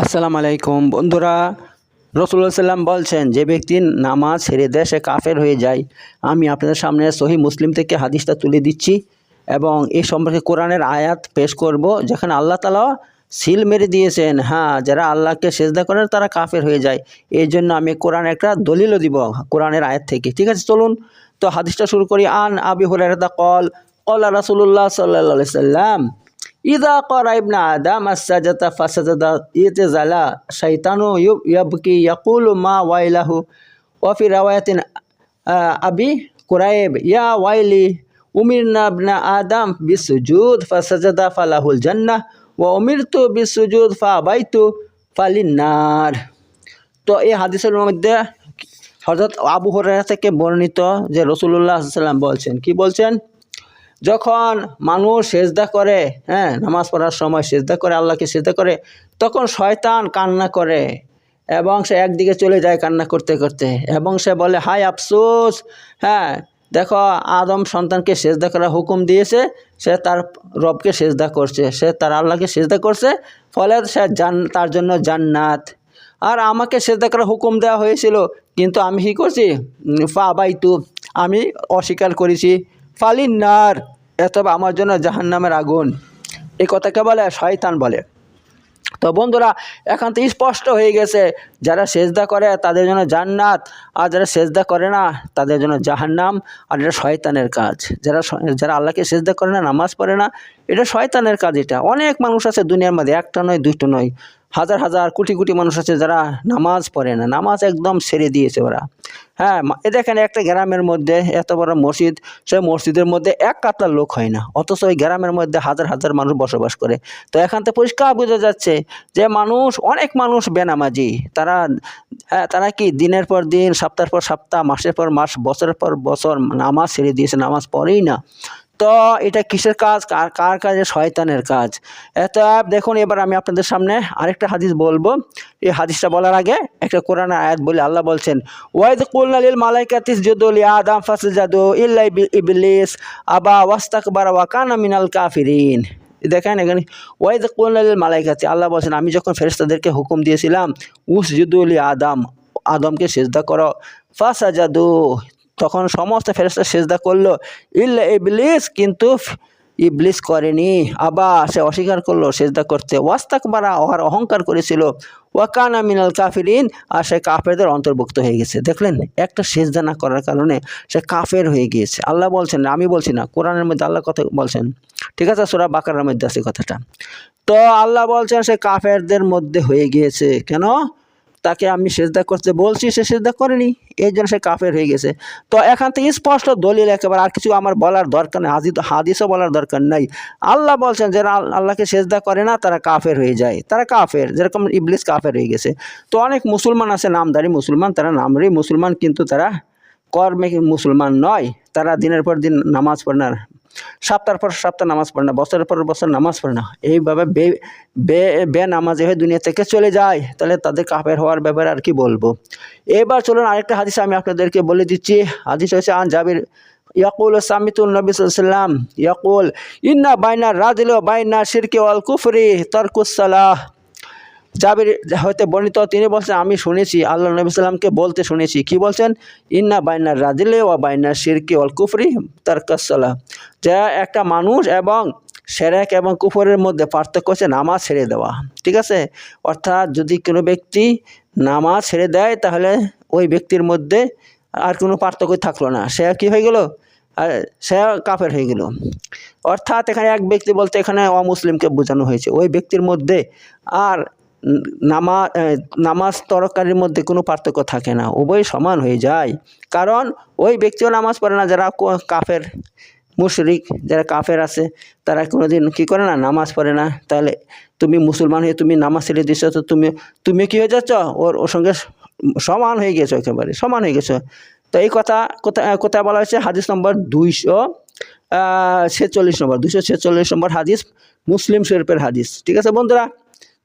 আসসালামু আলাইকুম। বন্ধুরা রসুল্লাহ সাল্লাম বলছেন, যে ব্যক্তি নামাজ ছেড়ে সে কাফের হয়ে যায়, আমি আপনাদের সামনে সহি মুসলিম থেকে হাদিসটা তুলে দিচ্ছি এবং এই সম্পর্কে কোরআনের আয়াত পেশ করব, যেখানে আল্লাহ তালা সিল মেরে দিয়েছেন হ্যাঁ যারা আল্লাহকে সেজদা করেন তারা কাফের হয়ে যায়। এই জন্য আমি কোরআন একটা দলিলও দিব কোরআনের আয়াত থেকে। ঠিক আছে, চলুন, তো হাদিসটা শুরু করি। আন আবি হুরায়রা কল কল রাসুল্লাহ সাল্লাহ সাল্লাম ইদা করা ইবনা আদাম আসাজাতা ফাসাজাদা ইতেজালা শৈতানু ইয়াবকি, ইয়াকুলু মা ওয়াইলাহু। ওয়াফি রাওয়ায়াতিন আবি কুরাইব, ইয়া ওয়াইলি, উমিরনা ইবনা আদম বিসুজুদ ফাসাজাদা ফালাহুল জান্নাহ, ওয়া উমিরতু বিসুজুদ ফাবাইতু ফালিন্নার। তো এই হাদিসের মধ্যে হজরত আবু হরাইরা থেকে বর্ণিত যে রসুল্লাহ সাল্লাম বলছেন, কি বলছেন? যখন মানুষ সেজদা করে হ্যাঁ নামাজ পড়ার সময় সেজদা করে, আল্লাহকে সেজদা করে, তখন শয়তান কান্না করে এবং সে একদিকে চলে যায় কান্না করতে করতে এবং সে বলে, হাই আফসোস হ্যাঁ দেখো আদম সন্তানকে সেজদা করার হুকুম দিয়েছে, সে তার রবকে সেজদা করছে, সে তার আল্লাহকে সেজদা করছে, ফলে সে জান, তার জন্য জান্নাত। আর আমাকে সেজদা করার হুকুম দেওয়া হয়েছিল, কিন্তু আমি কী করছি? ফা বাইতু আমি অস্বীকার করেছি। ফালিনার অথবা আমার জন্য জাহান্নামের আগুন। এই কথাকে বলে? শয়তান বলে। তো বন্ধুরা, এখন তো স্পষ্ট হয়ে গেছে, যারা সেজদা করে তাদের জন্য জান্নাত, আর যারা সেজদা করে না তাদের জন্য জাহান্নাম, আর এটা শয়তানের কাজ। যারা যারা আল্লাহকে সেজদা করে না, নামাজ পড়ে না, এটা শয়তানের কাজ এটা। অনেক মানুষ আছে দুনিয়ার মধ্যে, একটা নয় দুটো নয়। হাজার হাজার কোটি কোটি মানুষ আছে যারা নামাজ পড়ে না, নামাজ একদম ছেড়ে দিয়েছে ওরা। হ্যাঁ এ দেখেন একটা গ্রামের মধ্যে, এত বড় মসজিদ, সেই মসজিদের মধ্যে এক কাতলার লোক হয় না, অথচ ওই গ্রামের মধ্যে হাজার হাজার মানুষ বসবাস করে। তো এখান থেকে পরিষ্কার বোঝা যাচ্ছে যে মানুষ, অনেক মানুষ বেনামাজি। তারা হ্যাঁ তারা কি দিনের পর দিন, সপ্তাহের পর সপ্তাহ, মাসের পর মাস, বছরের পর বছর নামাজ ছেড়ে দিয়েছে, নামাজ পড়েই না? তো এটা কিসের কাজ? কার কার কাজে? শয়তানের কাজ। এত দেখুন, এবার আমি আপনাদের সামনে আরেকটা হাদিস বলব। এই হাদিসটা বলার আগে একটা কোরআন আয়াত বলে আল্লাহ বলছেন, ওয়াইদ কুলনা লিল মালাইকাতিস জুদুল আদম ফাসজাদু ইল্লা ইবি- ইবলিস, আবা ওয়াস্তাকবার ওয়া কানা মিনাল কাফিরিন। দেখেন এখানে, ওয়াইদ কুলনা লিল মালাইকাতি। আল্লাহ বলছেন, আমি যখন ফেরেশতাদেরকে হুকুম দিয়েছিলাম উস জুদুল আদম, আদমকে সেজদা করো, ফাসাজাদু তখন সমস্ত ফেরেশতা সেজদা করল, ইল্লা ইবলিস! কিন্তু ইবলিস করেনি। আবার সে অস্বীকার করল, সেজদা করতে। ওয়াস্তাক বারা ওহার অহংকার করেছিল। ওয়াকানা মিনাল কাফিরিন, আর সে কাফেরদের অন্তর্ভুক্ত হয়ে গেছে। দেখলেন, একটা সেজদা না করার কারণে সে কাফের হয়ে গিয়েছে। আল্লাহ বলছেন, আমি বলছি না, কোরআনের মধ্যে আল্লাহ কথা বলছেন। ঠিক আছে, সুরা বাকারের মধ্যে আছে কথাটা। তো আল্লাহ বলছেন, সে কাফেরদের মধ্যে হয়ে গিয়েছে। কেন? তাকে আমি সেজদা করতে বলছি, সে সেজদা করেনি, এই জন্য সে কাফের হয়ে গেছে। তো এখান থেকে স্পষ্ট দলিল একেবারে, আর কিছু আমার বলার দরকার নেই হাদিস হাদিসও বলার দরকার নাই। আল্লাহ বলছেন যারা আল- আল্লাহকে সেজদা করে না, তারা কাফের হয়ে যায়। তারা কাফের, যেরকম ইবলিস কাফের হয়ে গেছে। তো অনেক মুসলমান আছে, নামদারি মুসলমান, তারা নামরি মুসলমান, কিন্তু তারা কর্মে মুসলমান নয়। তারা দিনের পর দিন নামাজ পড়ে না। সপ্তাহের পর সপ্তাহ নামাজ পড়ে না, বছরের পর বছর নামাজ পড়ে না। এইভাবে বে বে নামাজে হয়ে দুনিয়া থেকে চলে যায়। তাহলে তাদের কাফের হওয়ার ব্যাপারে আর কি বলব? এবার চলুন আরেকটা হাদিস আমি আপনাদেরকে বলে দিচ্ছি। হাদিস হচ্ছে আন জাবির, ইয়াকুল সামিতুল নবী সাল্লাম ইয়াকুল, ইন্না বাইনা রাজিল বাইনা শিরকে ওয়াল কুফরি তরকুসালাহ জাবির হয়তো বর্ণিত, তিনি বলছেন, আমি শুনেছি, আল্লাহ নবী সাল্লামকে বলতে শুনেছি। কি বলছেন? ইন্না বাইনার রাজিলে ও বাইনার শিরকি অল কুফরি তারকাসলা যা একটা মানুষ এবং সেরেক এবং কুফরের মধ্যে পার্থক্য হচ্ছে নামাজ ছেড়ে দেওয়া। ঠিক আছে? অর্থাৎ যদি কোনো ব্যক্তি নামাজ ছেড়ে দেয়, তাহলে ওই ব্যক্তির মধ্যে আর কোনো পার্থক্য থাকল না। সে কি হয়ে গেল? আর সে কাফের হয়ে গেল। অর্থাৎ এখানে এক ব্যক্তি বলতে এখানে অমুসলিমকে বোঝানো হয়েছে। ওই ব্যক্তির মধ্যে আর নামাজ নামাজ তরকারির মধ্যে কোনো পার্থক্য থাকে না, উভয় সমান হয়ে যায়। কারণ ওই ব্যক্তিও নামাজ পড়ে না, যারা কাফের, মুশরিক, যারা কাফের আছে, তারা কোনোদিন কী করে না, নামাজ পড়ে না। তাহলে তুমি মুসলমান হয়ে তুমি নামাজ ছেড়ে দিচ্ছ, তো তুমি তুমি কী হয়ে যাচ্ছ? ওর ওর সঙ্গে সমান হয়ে গেছো একেবারে, সমান হয়ে গেছো। তো এই কথা কোথায় কোথায় বলা হয়েছে হাদিস নম্বর দুইশো ছেচল্লিশ নম্বর দুশো ছেচল্লিশ নম্বর হাদিস, মুসলিম শরীফের হাদিস। ঠিক আছে বন্ধুরা?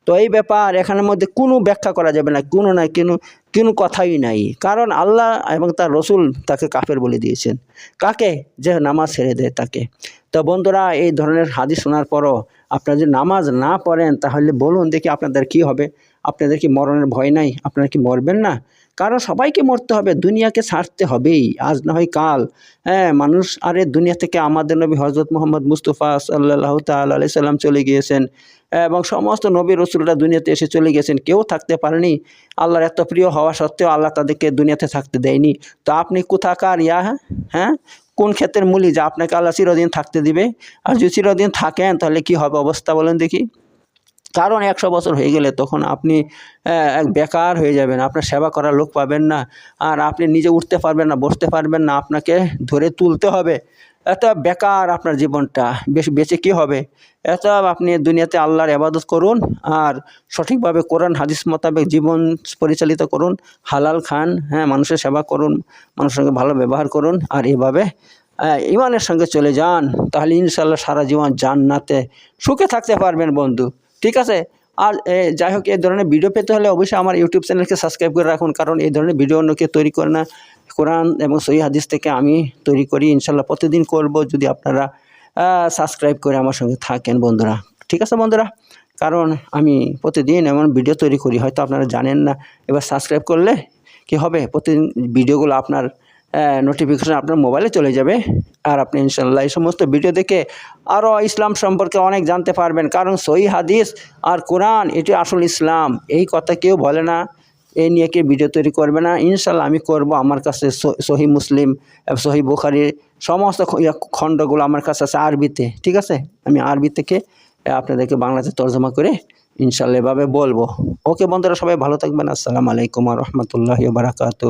তো এই ব্যাপার এখানের মধ্যে কোনো ব্যাখ্যা করা যাবে না, কোনো না কোনো কোনো কথাই নাই। কারণ আল্লাহ এবং তার রসুল তাকে কাফের বলে দিয়েছেন। কাকে? যে নামাজ ছেড়ে দেয় তাকে। তো বন্ধুরা, এই ধরনের হাদিস শোনার পরও আপনারা যদি নামাজ না পড়েন, তাহলে বলুন দেখি আপনাদের কি হবে? আপনাদের কি মরণের ভয় নাই? আপনারা কি মরবেন না? কারণ সবাইকে মরতে হবে, দুনিয়াকে ছাড়তে হবেই। আজ না হয় কাল। হ্যাঁ মানুষ, আরে দুনিয়া থেকে আমাদের নবী হজরত মোহাম্মদ মুস্তফা সাল্লাহ তাল্লাহ সাল্লাম চলে গিয়েছেন এবং সমস্ত নবী রসুলরা দুনিয়াতে এসে চলে গেছেন কেউ থাকতে পারেনি। আল্লাহর এত প্রিয় হওয়া সত্ত্বেও আল্লাহ তাদেরকে দুনিয়াতে থাকতে দেয়নি। তো আপনি কোথাকার? ইয়া হ্যাঁ? কোন ক্ষেত্রের মূলি? যা আপনাকে আল্লাহ চিরদিন থাকতে দিবে। আর যদি চিরদিন থাকেন, তাহলে কি হবে অবস্থা বলেন দেখি। কারণ একশো বছর হয়ে গেলে তখন আপনি বেকার হয়ে যাবেন, আপনার সেবা করার লোক পাবেন না, আর আপনি নিজে উঠতে পারবেন না, বসতে পারবেন না, আপনাকে ধরে তুলতে হবে। এত বেকার আপনার জীবনটা, বেশ বেঁচে কী হবে? এত আপনি দুনিয়াতে আল্লাহর আবাদত করুন, আর সঠিকভাবে কোরআন, হাদিস মোতাবেক জীবন পরিচালিত করুন, হালাল খান হ্যাঁ মানুষের সেবা করুন, মানুষের সঙ্গে ভালো ব্যবহার করুন, আর এভাবে ইমানের সঙ্গে চলে যান, তাহলে ইনশাল্লাহ সারা জীবন জান্নাতে সুখে থাকতে পারবেন বন্ধু। ঠিক আছে? আর যাই হোক এই ধরনের ভিডিও পেতে হলে অবশ্যই আমার ইউটিউব চ্যানেলকে সাবস্ক্রাইব করে রাখুন। কারণ এই ধরনের ভিডিও অন্য কেউ তৈরি করে না। কোরআন এবং সহি হাদিস থেকে আমি তৈরি করি। ইনশাল্লাহ প্রতিদিন করব যদি আপনারা সাবস্ক্রাইব করে আমার সঙ্গে থাকেন বন্ধুরা। ঠিক আছে বন্ধুরা? কারণ আমি প্রতিদিন এমন ভিডিও তৈরি করি। হয়তো আপনারা জানেন না। এবার সাবস্ক্রাইব করলে কি হবে? প্রতিদিন ভিডিওগুলো আপনার নোটিফিকেশন আপনার মোবাইলে চলে যাবে। আর আপনি ইনশাল্লাহ এই সমস্ত ভিডিও দেখে আরও ইসলাম সম্পর্কে অনেক জানতে পারবেন। কারণ সহি হাদিস আর কোরআন, এটি আসল ইসলাম। এই কথা কেউ বলে না এই নিয়ে কেউ ভিডিও তৈরি করবে না। ইনশাল্লাহ আমি করব আমার কাছে সহি মুসলিম সহি বুখারির সমস্ত খণ্ডগুলো আমার কাছে আছে আরবিতে। ঠিক আছে? আমি আরবি থেকে আপনাদেরকে বাংলাতে তর্জমা করে ইনশাল্লাহ এভাবে বলব। ওকে বন্ধুরা, সবাই ভালো থাকবেন। আসসালামু আলাইকুম রহমতুল্লাহ বারাকাতু